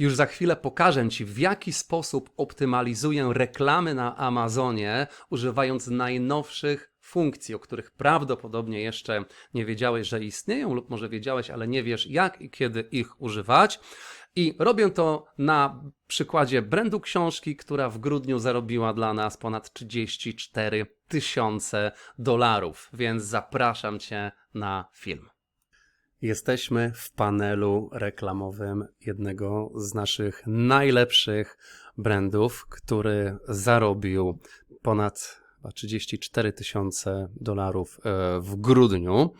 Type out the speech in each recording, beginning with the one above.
Już za chwilę pokażę Ci, w jaki sposób optymalizuję reklamy na Amazonie, używając najnowszych funkcji, o których prawdopodobnie jeszcze nie wiedziałeś, że istnieją, lub może wiedziałeś, ale nie wiesz, jak i kiedy ich używać. I robię to na przykładzie brandu książki, która w grudniu zarobiła dla nas ponad 34 tysiące dolarów, więc zapraszam Cię na film. Jesteśmy w panelu reklamowym jednego z naszych najlepszych brandów, który zarobił ponad 34 tysiące dolarów e, w grudniu.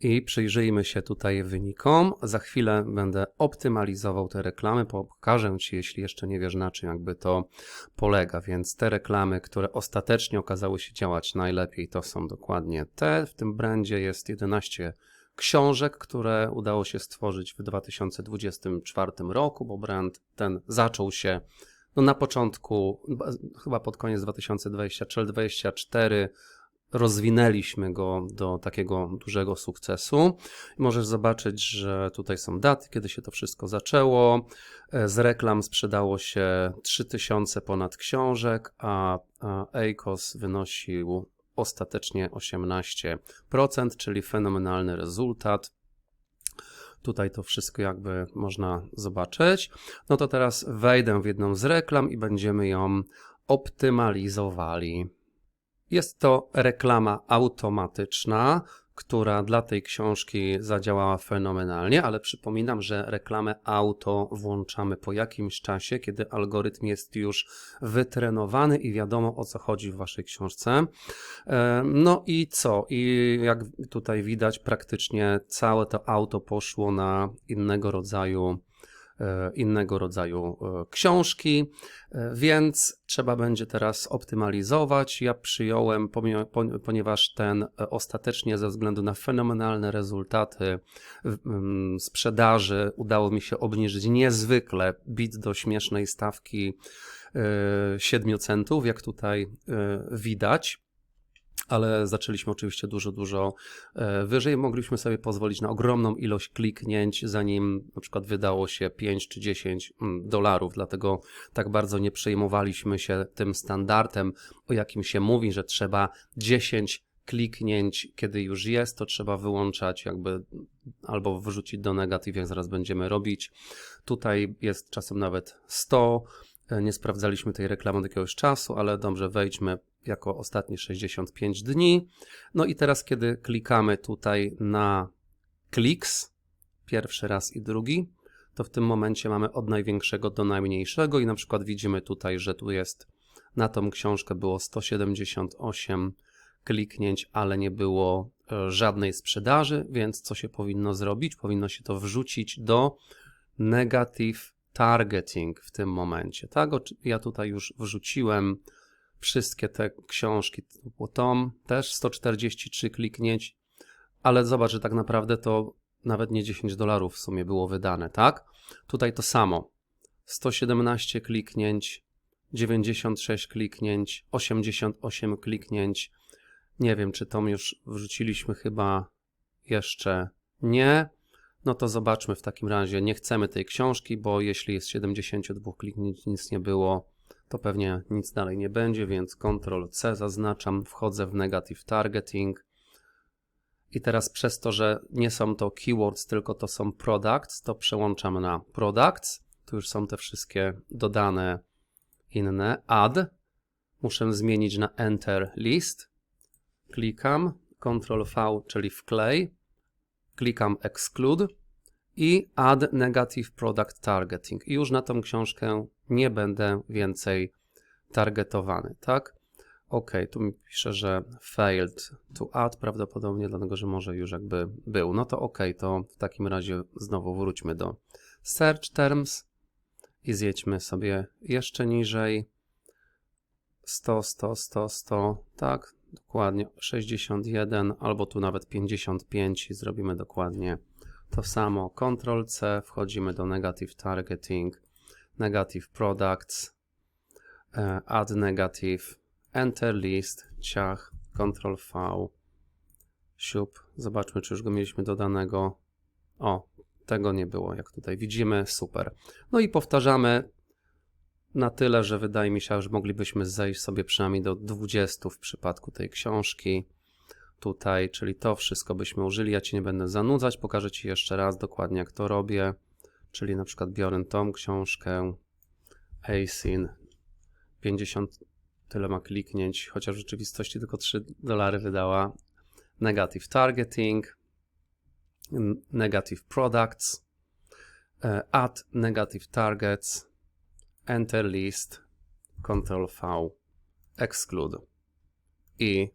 I przyjrzyjmy się tutaj wynikom. Za chwilę będę optymalizował te reklamy. Pokażę Ci, jeśli jeszcze nie wiesz na czym jakby to polega. Więc te reklamy, które ostatecznie okazały się działać najlepiej, to są dokładnie te. W tym brandzie jest 11 książek, które udało się stworzyć w 2024 roku, bo brand ten zaczął się no na początku, chyba pod koniec 2023-2024 rozwinęliśmy go do takiego dużego sukcesu. Możesz zobaczyć, że tutaj są daty, kiedy się to wszystko zaczęło. Z reklam sprzedało się 3000 ponad książek, a ACOS wynosił ostatecznie 18%, czyli fenomenalny rezultat. Tutaj to wszystko jakby można zobaczyć. No to teraz wejdę w jedną z reklam i będziemy ją optymalizowali. Jest to reklama automatyczna, która dla tej książki zadziałała fenomenalnie, ale przypominam, że reklamę auto włączamy po jakimś czasie, kiedy algorytm jest już wytrenowany i wiadomo o co chodzi w waszej książce. E, no i co? I jak tutaj widać, praktycznie całe to auto poszło na innego rodzaju innego rodzaju e, książki, e, więc trzeba będzie teraz optymalizować. Ja przyjąłem, ponieważ ten ostatecznie ze względu na fenomenalne rezultaty sprzedaży udało mi się obniżyć niezwykle bit do śmiesznej stawki 7 centów, jak tutaj widać ale zaczęliśmy oczywiście dużo, dużo e, wyżej. Mogliśmy sobie pozwolić na ogromną ilość kliknięć, zanim na przykład wydało się 5 czy 10 mm, dolarów, dlatego tak bardzo nie przejmowaliśmy się tym standardem, o jakim się mówi, że trzeba 10 kliknięć, kiedy już jest, to trzeba wyłączać jakby albo wrzucić do negatyw, jak zaraz będziemy robić. Tutaj jest czasem nawet 100. E, nie sprawdzaliśmy tej reklamy od jakiegoś czasu, ale dobrze, wejdźmy jako ostatnie 65 dni. No i teraz, kiedy klikamy tutaj na kliks, pierwszy raz i drugi, to w tym momencie mamy od największego do najmniejszego i na przykład widzimy tutaj, że tu jest na tą książkę było 178 kliknięć, ale nie było e, żadnej sprzedaży, więc co się powinno zrobić? Powinno się to wrzucić do negative targeting w tym momencie. Tak, ja tutaj już wrzuciłem wszystkie te książki, typu Tom, też 143 kliknięć, ale zobacz, że tak naprawdę to nawet nie 10 dolarów w sumie było wydane, tak? Tutaj to samo. 117 kliknięć, 96 kliknięć, 88 kliknięć. Nie wiem, czy Tom już wrzuciliśmy chyba jeszcze nie. No to zobaczmy w takim razie. Nie chcemy tej książki, bo jeśli jest 72 kliknięć, nic nie było, to pewnie nic dalej nie będzie, więc Ctrl C zaznaczam, wchodzę w Negative Targeting. I teraz przez to, że nie są to keywords, tylko to są products, to przełączam na products. Tu już są te wszystkie dodane inne. Add. Muszę zmienić na Enter List. Klikam. Ctrl V, czyli wklej. Klikam Exclude i Add Negative Product Targeting. I już na tą książkę nie będę więcej targetowany, tak? OK, tu mi pisze, że failed to add, prawdopodobnie dlatego, że może już jakby był. No to OK, to w takim razie znowu wróćmy do search terms i zjedźmy sobie jeszcze niżej. 100, 100, 100, 100, tak, dokładnie 61 albo tu nawet 55 i zrobimy dokładnie to samo. Ctrl C, wchodzimy do negative targeting negative products, e, add negative, enter list, ciach, Ctrl V, siup. Zobaczmy, czy już go mieliśmy dodanego. O, tego nie było, jak tutaj widzimy, super. No i powtarzamy na tyle, że wydaje mi się, że moglibyśmy zejść sobie przynajmniej do 20 w przypadku tej książki. Tutaj, czyli to wszystko byśmy użyli. Ja Ci nie będę zanudzać, pokażę Ci jeszcze raz dokładnie, jak to robię. Czyli na przykład biorę tą książkę, ASIN, 50 tyle ma kliknięć, chociaż w rzeczywistości tylko 3 dolary wydała. Negative targeting, negative products, e, add negative targets, enter list, Ctrl V, exclude i,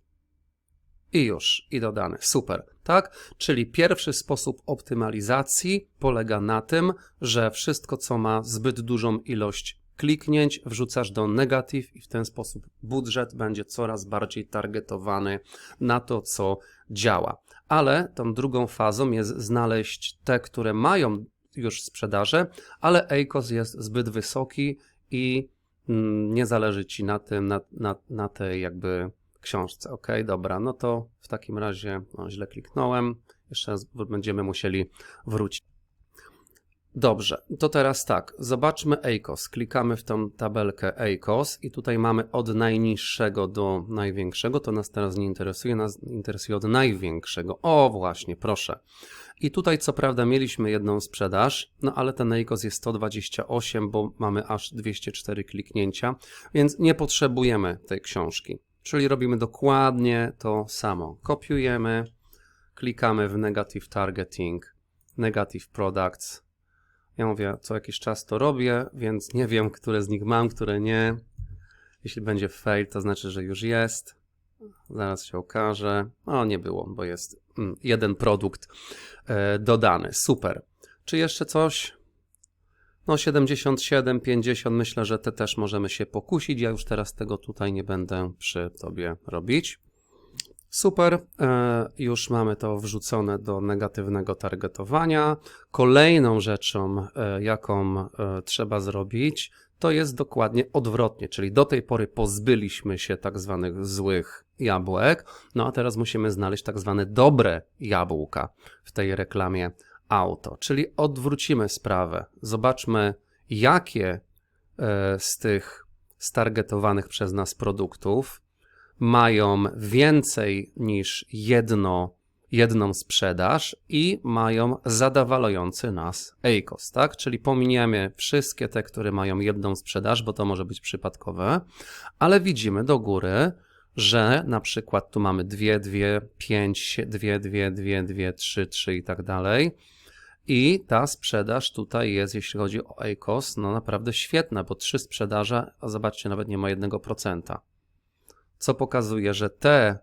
i już, i dodane. Super, tak? Czyli pierwszy sposób optymalizacji polega na tym, że wszystko, co ma zbyt dużą ilość kliknięć, wrzucasz do negative i w ten sposób budżet będzie coraz bardziej targetowany na to, co działa. Ale tą drugą fazą jest znaleźć te, które mają już sprzedaże, ale ACOS jest zbyt wysoki i mm, nie zależy ci na tym, na, na, na tej jakby książce. Ok, dobra, no to w takim razie no, źle kliknąłem. Jeszcze raz będziemy musieli wrócić. Dobrze, to teraz tak, zobaczmy ACOS. Klikamy w tą tabelkę ACOS i tutaj mamy od najniższego do największego. To nas teraz nie interesuje, nas interesuje od największego. O, właśnie, proszę. I tutaj co prawda mieliśmy jedną sprzedaż, no ale ten ACOS jest 128, bo mamy aż 204 kliknięcia, więc nie potrzebujemy tej książki. Czyli robimy dokładnie to samo. Kopiujemy, klikamy w Negative Targeting, Negative Products. Ja mówię, co jakiś czas to robię, więc nie wiem, które z nich mam, które nie. Jeśli będzie fail, to znaczy, że już jest. Zaraz się okaże. O, nie było, bo jest mm, jeden produkt e, dodany. Super. Czy jeszcze coś? No 77, 50, myślę, że te też możemy się pokusić. Ja już teraz tego tutaj nie będę przy tobie robić. Super, e, już mamy to wrzucone do negatywnego targetowania. Kolejną rzeczą, e, jaką e, trzeba zrobić, to jest dokładnie odwrotnie, czyli do tej pory pozbyliśmy się tak zwanych złych jabłek, no a teraz musimy znaleźć tak zwane dobre jabłka w tej reklamie auto, czyli odwrócimy sprawę. Zobaczmy, jakie e, z tych stargetowanych przez nas produktów mają więcej niż jedno, jedną sprzedaż i mają zadowalający nas ACOS, tak? Czyli pominiemy wszystkie te, które mają jedną sprzedaż, bo to może być przypadkowe, ale widzimy do góry, że na przykład tu mamy 2, 2, 5, 2, 2, 2, 2, 3, 3 i tak dalej. I ta sprzedaż tutaj jest, jeśli chodzi o ACOS, no naprawdę świetna, bo trzy sprzedaże, a zobaczcie, nawet nie ma 1%. Co pokazuje, że te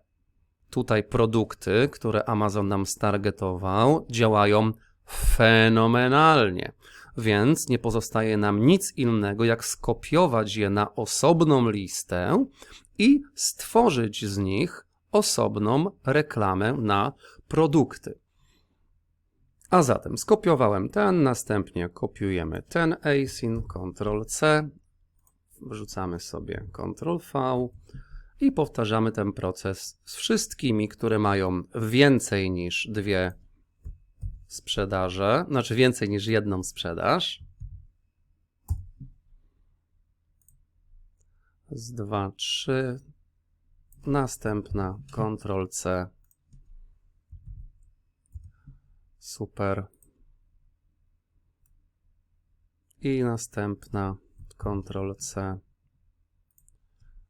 tutaj produkty, które Amazon nam stargetował, działają fenomenalnie. Więc nie pozostaje nam nic innego, jak skopiować je na osobną listę i stworzyć z nich osobną reklamę na produkty. A zatem skopiowałem ten, następnie kopiujemy ten ASIN, Ctrl-C, wrzucamy sobie Ctrl-V i powtarzamy ten proces z wszystkimi, które mają więcej niż dwie sprzedaże, znaczy więcej niż jedną sprzedaż. Z 2, 3. Następna Ctrl C. Super. I następna Ctrl C.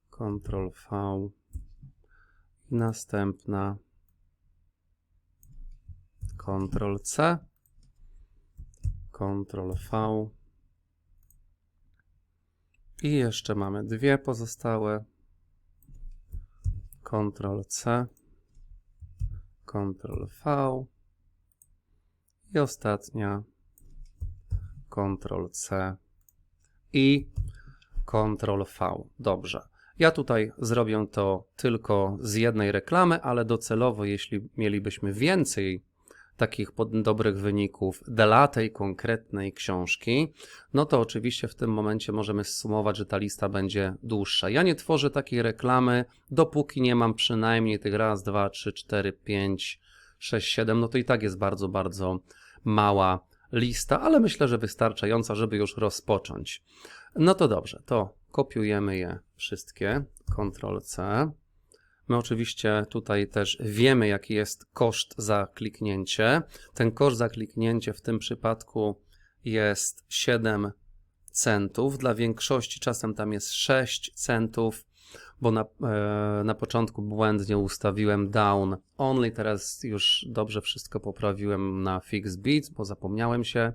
Ctrl V. I następna Ctrl C. Ctrl V. I jeszcze mamy dwie pozostałe. Ctrl C. Ctrl V. I ostatnia Ctrl C i Ctrl V. Dobrze. Ja tutaj zrobię to tylko z jednej reklamy, ale docelowo, jeśli mielibyśmy więcej takich dobrych wyników dla tej konkretnej książki, no to oczywiście w tym momencie możemy zsumować, że ta lista będzie dłuższa. Ja nie tworzę takiej reklamy, dopóki nie mam przynajmniej tych raz, dwa, trzy, cztery, pięć, sześć, siedem, no to i tak jest bardzo, bardzo mała lista, ale myślę, że wystarczająca, żeby już rozpocząć. No to dobrze, to kopiujemy je wszystkie. Ctrl C. My oczywiście tutaj też wiemy, jaki jest koszt za kliknięcie. Ten koszt za kliknięcie w tym przypadku jest 7 centów. Dla większości czasem tam jest 6 centów, bo na, e, na początku błędnie ustawiłem down only. Teraz już dobrze wszystko poprawiłem na fix beats, bo zapomniałem się.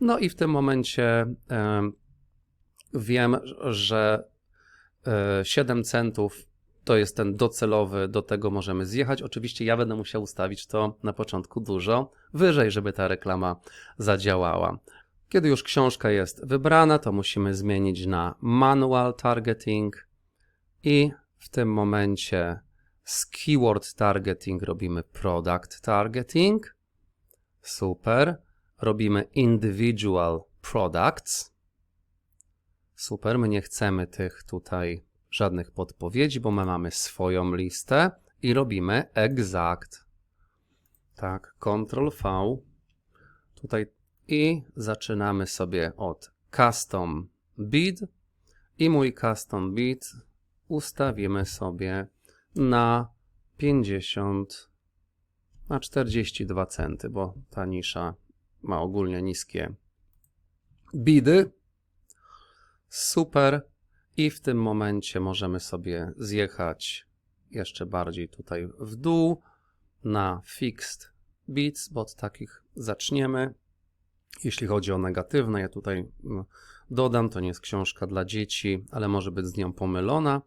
No i w tym momencie e, wiem, że e, 7 centów to jest ten docelowy, do tego możemy zjechać. Oczywiście ja będę musiał ustawić to na początku dużo wyżej, żeby ta reklama zadziałała. Kiedy już książka jest wybrana, to musimy zmienić na manual targeting i w tym momencie z keyword targeting robimy product targeting. Super. Robimy individual products. Super, my nie chcemy tych tutaj żadnych podpowiedzi, bo my mamy swoją listę i robimy exact. Tak, Ctrl V. Tutaj i zaczynamy sobie od custom bid i mój custom bid ustawimy sobie na 50 na 42 centy, bo ta nisza ma ogólnie niskie bidy. Super. I w tym momencie możemy sobie zjechać jeszcze bardziej tutaj w dół na fixed bits, bo od takich zaczniemy. Jeśli chodzi o negatywne, ja tutaj mm, dodam, to nie jest książka dla dzieci, ale może być z nią pomylona,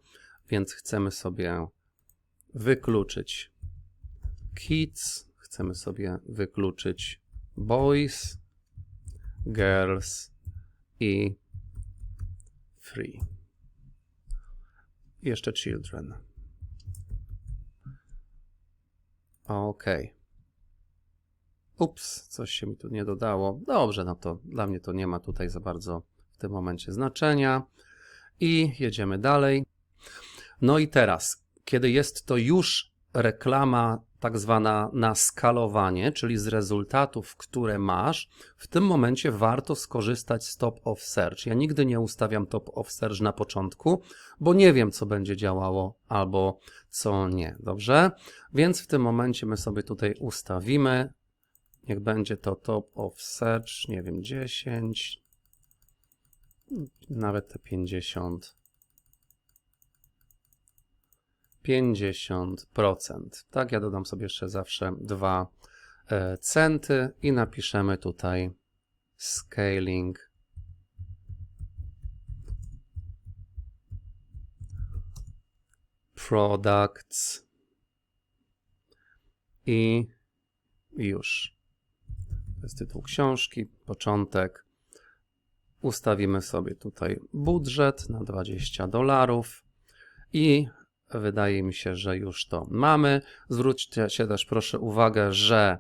więc chcemy sobie wykluczyć kids, chcemy sobie wykluczyć boys, girls i free. Jeszcze children. Ok. Ups, coś się mi tu nie dodało. Dobrze, no to dla mnie to nie ma tutaj za bardzo w tym momencie znaczenia. I jedziemy dalej. No i teraz, kiedy jest to już reklama tak zwana na skalowanie, czyli z rezultatów, które masz, w tym momencie warto skorzystać z top of search. Ja nigdy nie ustawiam top of search na początku, bo nie wiem, co będzie działało albo co nie. Dobrze? Więc w tym momencie my sobie tutaj ustawimy. Niech będzie to top of search, nie wiem, 10, nawet te 50. 50%. Tak, ja dodam sobie jeszcze zawsze 2 e, centy i napiszemy tutaj scaling products i już. To jest tytuł książki, początek. Ustawimy sobie tutaj budżet na 20 dolarów i Wydaje mi się, że już to mamy. Zwróćcie się też proszę uwagę, że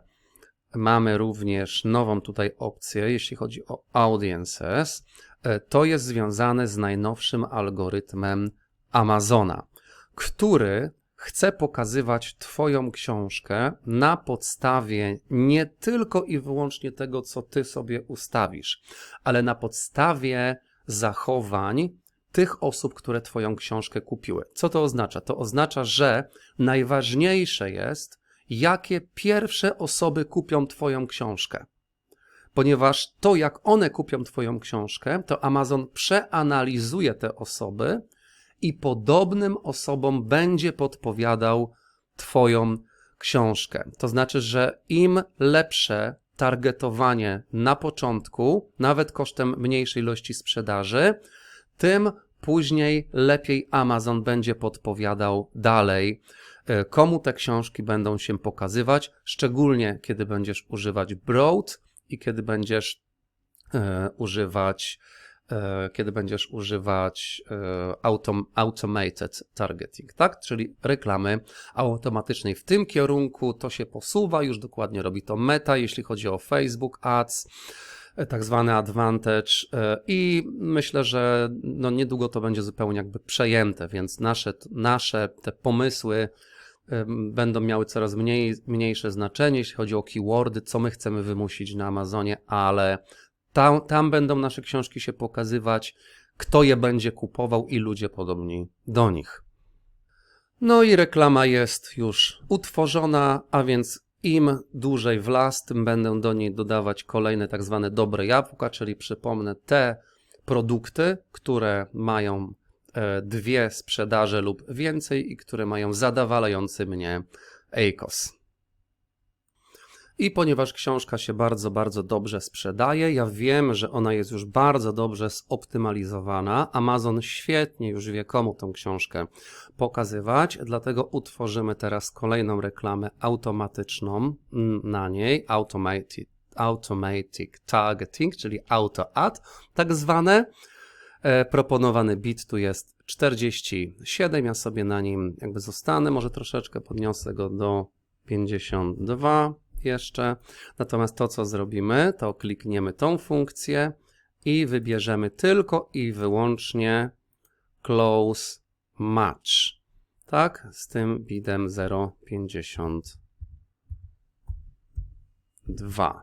mamy również nową tutaj opcję, jeśli chodzi o audiences. E, to jest związane z najnowszym algorytmem Amazona, który chce pokazywać Twoją książkę na podstawie nie tylko i wyłącznie tego, co Ty sobie ustawisz, ale na podstawie zachowań tych osób, które Twoją książkę kupiły. Co to oznacza? To oznacza, że najważniejsze jest, jakie pierwsze osoby kupią Twoją książkę. Ponieważ to, jak one kupią Twoją książkę, to Amazon przeanalizuje te osoby i podobnym osobom będzie podpowiadał Twoją książkę. To znaczy, że im lepsze targetowanie na początku, nawet kosztem mniejszej ilości sprzedaży, tym później lepiej Amazon będzie podpowiadał dalej, e, komu te książki będą się pokazywać, szczególnie kiedy będziesz używać Broad i kiedy będziesz e, używać kiedy będziesz używać e, autom, automated targeting, tak? Czyli reklamy automatycznej. W tym kierunku to się posuwa, już dokładnie robi to Meta, jeśli chodzi o Facebook Ads tak zwany advantage e, i myślę, że no niedługo to będzie zupełnie jakby przejęte, więc nasze, nasze te pomysły będą miały coraz mniej, mniejsze znaczenie, jeśli chodzi o keywordy, co my chcemy wymusić na Amazonie, ale tam, tam będą nasze książki się pokazywać, kto je będzie kupował i ludzie podobni do nich. No i reklama jest już utworzona, a więc im dłużej w las, tym będę do niej dodawać kolejne tak zwane dobre jabłka, czyli przypomnę te produkty, które mają e, dwie sprzedaże lub więcej i które mają zadawalający mnie ACOS. I ponieważ książka się bardzo, bardzo dobrze sprzedaje, ja wiem, że ona jest już bardzo dobrze zoptymalizowana. Amazon świetnie już wie, komu tę książkę pokazywać, dlatego utworzymy teraz kolejną reklamę automatyczną na niej, automatic, automatic targeting, czyli auto ad, tak zwane. E, proponowany bit tu jest 47, ja sobie na nim jakby zostanę, może troszeczkę podniosę go do 52 jeszcze. Natomiast to, co zrobimy, to klikniemy tą funkcję i wybierzemy tylko i wyłącznie close match. Tak, z tym bidem 0,52.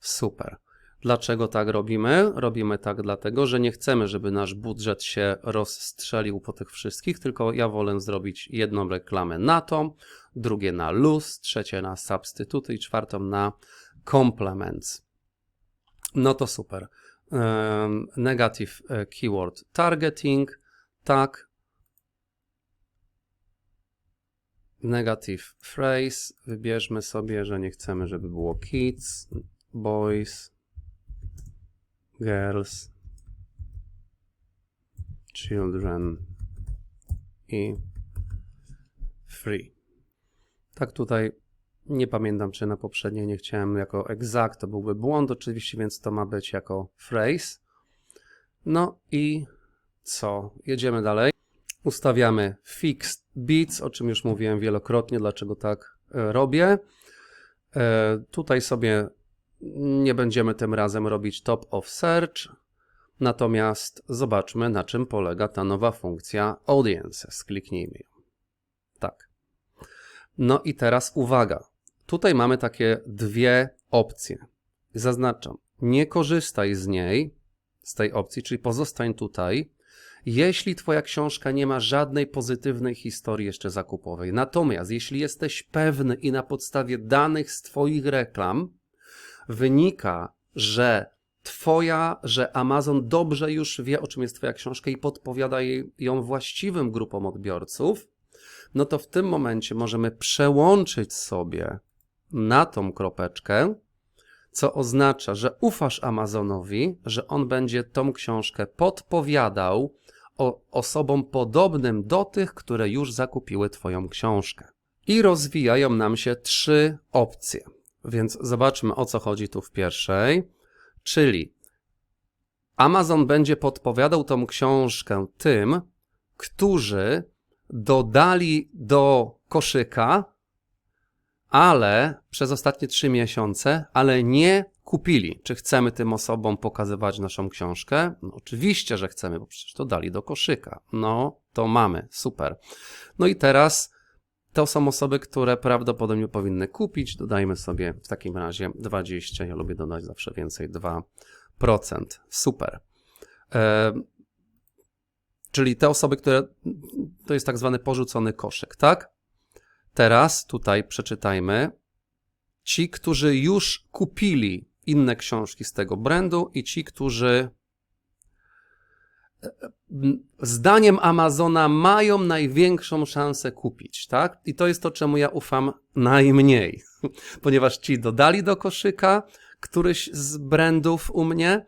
Super. Dlaczego tak robimy? Robimy tak dlatego, że nie chcemy, żeby nasz budżet się rozstrzelił po tych wszystkich, tylko ja wolę zrobić jedną reklamę na to, drugie na luz, trzecie na substytuty i czwartą na complements. No to super. Negative e, keyword targeting, tak. Negative phrase, wybierzmy sobie, że nie chcemy, żeby było kids, boys, girls, children i free. Tak tutaj nie pamiętam, czy na poprzedniej nie chciałem jako exact, to byłby błąd oczywiście, więc to ma być jako phrase. No i co? Jedziemy dalej. Ustawiamy fixed bits, o czym już mówiłem wielokrotnie, dlaczego tak e, robię. E, tutaj sobie nie będziemy tym razem robić top of search, natomiast zobaczmy, na czym polega ta nowa funkcja audiences. Kliknijmy ją. Tak. No i teraz uwaga. Tutaj mamy takie dwie opcje. Zaznaczam, nie korzystaj z niej, z tej opcji, czyli pozostań tutaj, jeśli Twoja książka nie ma żadnej pozytywnej historii jeszcze zakupowej. Natomiast jeśli jesteś pewny i na podstawie danych z Twoich reklam wynika, że Twoja, że Amazon dobrze już wie, o czym jest Twoja książka i podpowiada jej, ją właściwym grupom odbiorców, no to w tym momencie możemy przełączyć sobie na tą kropeczkę, co oznacza, że ufasz Amazonowi, że on będzie tą książkę podpowiadał osobom podobnym do tych, które już zakupiły Twoją książkę. I rozwijają nam się trzy opcje. Więc zobaczmy o co chodzi tu w pierwszej. Czyli Amazon będzie podpowiadał tą książkę tym, którzy dodali do koszyka, ale przez ostatnie trzy miesiące, ale nie kupili. Czy chcemy tym osobom pokazywać naszą książkę? No, oczywiście, że chcemy, bo przecież to dali do koszyka. No, to mamy, super. No i teraz to są osoby, które prawdopodobnie powinny kupić. Dodajmy sobie w takim razie 20. Ja lubię dodać zawsze więcej 2%. Super. E, czyli te osoby, które to jest tak zwany porzucony koszyk, tak? Teraz tutaj przeczytajmy. Ci, którzy już kupili inne książki z tego brandu i ci, którzy zdaniem Amazona mają największą szansę kupić, tak? I to jest to, czemu ja ufam najmniej, ponieważ ci dodali do koszyka któryś z brandów u mnie,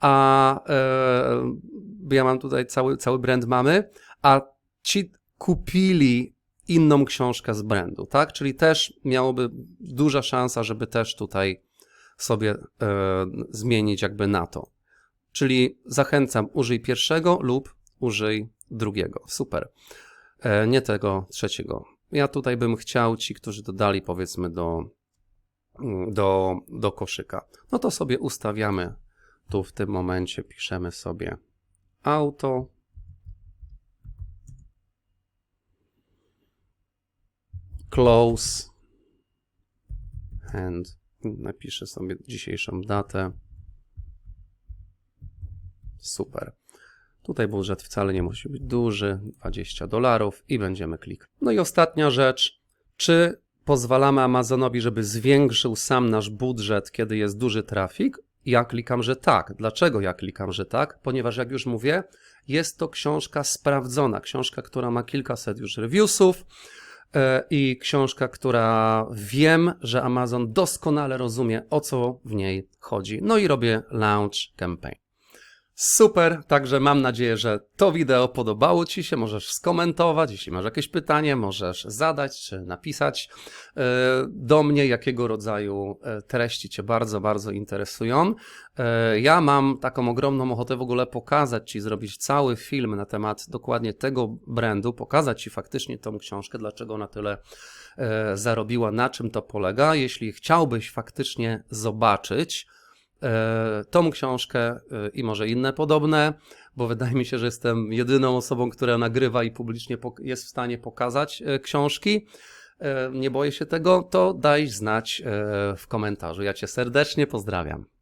a e, ja mam tutaj cały, cały brand mamy, a ci kupili inną książkę z brandu, tak? Czyli też miałoby duża szansa, żeby też tutaj sobie e, zmienić jakby na to. Czyli zachęcam, użyj pierwszego lub użyj drugiego. Super. E, nie tego trzeciego. Ja tutaj bym chciał ci, którzy dodali powiedzmy do, do, do koszyka. No to sobie ustawiamy tu w tym momencie, piszemy sobie auto. close and napiszę sobie dzisiejszą datę. Super. Tutaj budżet wcale nie musi być duży, 20 dolarów i będziemy klikać. No i ostatnia rzecz, czy pozwalamy Amazonowi, żeby zwiększył sam nasz budżet, kiedy jest duży trafik? Ja klikam, że tak. Dlaczego ja klikam, że tak? Ponieważ jak już mówię, jest to książka sprawdzona, książka, która ma kilkaset już reviewsów e, i książka, która wiem, że Amazon doskonale rozumie, o co w niej chodzi. No i robię launch campaign. Super, także mam nadzieję, że to wideo podobało Ci się. Możesz skomentować, jeśli masz jakieś pytanie, możesz zadać czy napisać e, do mnie, jakiego rodzaju e, treści Cię bardzo, bardzo interesują. E, Ja mam taką ogromną ochotę w ogóle pokazać Ci, zrobić cały film na temat dokładnie tego brandu, pokazać Ci faktycznie tą książkę, dlaczego ona tyle zarobiła, na czym to polega. Jeśli chciałbyś faktycznie zobaczyć, tą książkę e, i może inne podobne, bo wydaje mi się, że jestem jedyną osobą, która nagrywa i publicznie jest w stanie pokazać e, książki. E, Nie boję się tego, to daj znać e, w komentarzu. Ja Cię serdecznie pozdrawiam.